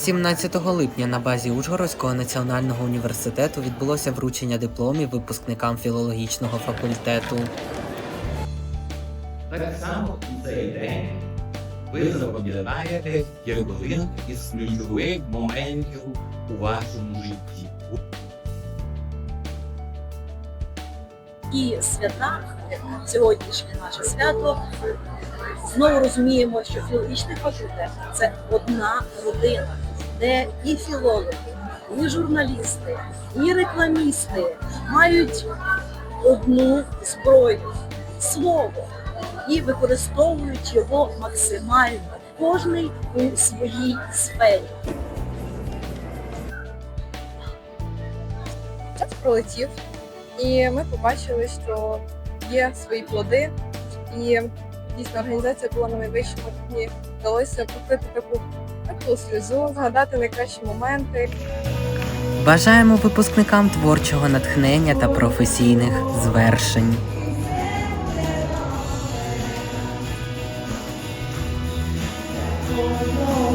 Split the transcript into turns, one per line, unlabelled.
17 липня на базі Ужгородського національного університету відбулося вручення дипломів випускникам філологічного факультету.
Так само у цей день ви запам'ятаєте як один із ключових моментів у вашому житті.
і свята, сьогоднішнє наше свято, знову розуміємо, що філологічний факультет це одна родина, де і філологи, і журналісти, і рекламісти мають одну зброю слово і використовують його максимально, кожний у своїй сфері.
час пролетів, і ми побачили, що є свої плоди, і дійсно організація була на найвищому рівні. Вдалося покрити таку таку сльозу, згадати найкращі моменти.
Бажаємо випускникам творчого натхнення та професійних звершень.
Воно